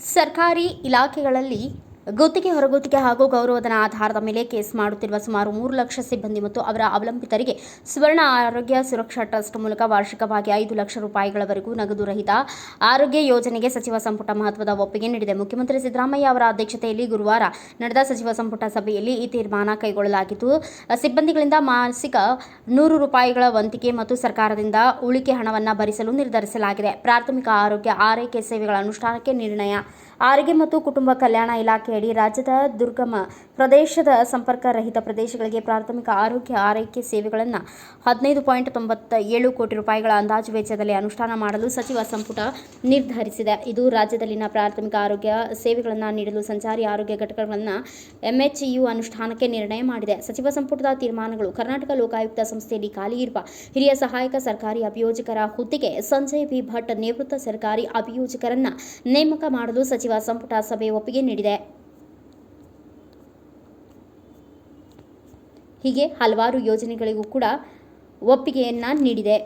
ಸರ್ಕಾರಿ ಇಲಾಖೆಗಳಲ್ಲಿ ಗುತ್ತಿಗೆ ಹೊರಗುತ್ತಿಗೆ ಹಾಗೂ ಗೌರವಧನ ಆಧಾರದ ಮೇಲೆ ಕೇಸ್ ಮಾಡುತ್ತಿರುವ ಸುಮಾರು ಮೂರು ಲಕ್ಷ ಸಿಬ್ಬಂದಿ ಮತ್ತು ಅವರ ಅವಲಂಬಿತರಿಗೆ ಸುವರ್ಣ ಆರೋಗ್ಯ ಸುರಕ್ಷಾ ಟ್ರಸ್ಟ್ ಮೂಲಕ ವಾರ್ಷಿಕವಾಗಿ ಐದು ಲಕ್ಷ ರೂಪಾಯಿಗಳವರೆಗೂ ನಗದು ರಹಿತ ಆರೋಗ್ಯ ಯೋಜನೆಗೆ ಸಚಿವ ಸಂಪುಟ ಮಹತ್ವದ ಒಪ್ಪಿಗೆ ನೀಡಿದೆ. ಮುಖ್ಯಮಂತ್ರಿ ಸಿದ್ದರಾಮಯ್ಯ ಅವರ ಅಧ್ಯಕ್ಷತೆಯಲ್ಲಿ ಗುರುವಾರ ನಡೆದ ಸಚಿವ ಸಂಪುಟ ಸಭೆಯಲ್ಲಿ ಈ ತೀರ್ಮಾನ ಕೈಗೊಳ್ಳಲಾಗಿದ್ದು ಸಿಬ್ಬಂದಿಗಳಿಂದ ಮಾಸಿಕ ನೂರು ರೂಪಾಯಿಗಳ ವಂತಿಕೆ ಮತ್ತು ಸರ್ಕಾರದಿಂದ ಉಳಿಕೆ ಹಣವನ್ನು ಭರಿಸಲು ನಿರ್ಧರಿಸಲಾಗಿದೆ. ಪ್ರಾಥಮಿಕ ಆರೋಗ್ಯ, ಆರೈಕೆ ಸೇವೆಗಳ ಅನುಷ್ಠಾನಕ್ಕೆ ನಿರ್ಣಯ, ಆರೋಗ್ಯ ಮತ್ತು ಕುಟುಂಬ ಕಲ್ಯಾಣ ಇಲಾಖೆಯಡಿ ರಾಜ್ಯದ ದುರ್ಗಮ ಪ್ರದೇಶದ ಸಂಪರ್ಕ ರಹಿತ ಪ್ರದೇಶಗಳಿಗೆ ಪ್ರಾಥಮಿಕ ಆರೋಗ್ಯ ಆರೈಕೆ ಸೇವೆಗಳನ್ನು ಹದಿನೈದು ಪಾಯಿಂಟ್ ತೊಂಬತ್ತ ಏಳು ಕೋಟಿ ರೂಪಾಯಿಗಳ ಅಂದಾಜು ವೆಚ್ಚದಲ್ಲಿ ಅನುಷ್ಠಾನ ಮಾಡಲು ಸಚಿವ ಸಂಪುಟ ನಿರ್ಧರಿಸಿದೆ. ಇದು ರಾಜ್ಯದಲ್ಲಿನ ಪ್ರಾಥಮಿಕ ಆರೋಗ್ಯ ಸೇವೆಗಳನ್ನು ನೀಡಲು ಸಂಚಾರಿ ಆರೋಗ್ಯ ಘಟಕಗಳನ್ನು ಎಂಎಚ್ಇಯು ಅನುಷ್ಠಾನಕ್ಕೆ ನಿರ್ಣಯ ಮಾಡಿದೆ. ಸಚಿವ ಸಂಪುಟದ ತೀರ್ಮಾನಗಳು ಕರ್ನಾಟಕ ಲೋಕಾಯುಕ್ತ ಸಂಸ್ಥೆಯಲ್ಲಿ ಖಾಲಿ ಇರುವ ಹಿರಿಯ ಸಹಾಯಕ ಸರ್ಕಾರಿ ಅಭಿಯೋಜಕರ ಹುದ್ದೆಗೆ ಸಂಜಯ್ ಬಿ. ಭಟ್ ನಿವೃತ್ತ ಸರ್ಕಾರಿ ಅಭಿಯೋಜಕರನ್ನ ನೇಮಕ ಮಾಡಲು ಸಚಿವ ಸಂಪುಟ ಸಭೆ ಒಪ್ಪಿಗೆ ನೀಡಿದೆ. ಹೀಗೆ ಹಲವಾರು ಯೋಜನೆಗಳಿಗೂ ಕೂಡ ಒಪ್ಪಿಗೆಯನ್ನು ನೀಡಿದೆ.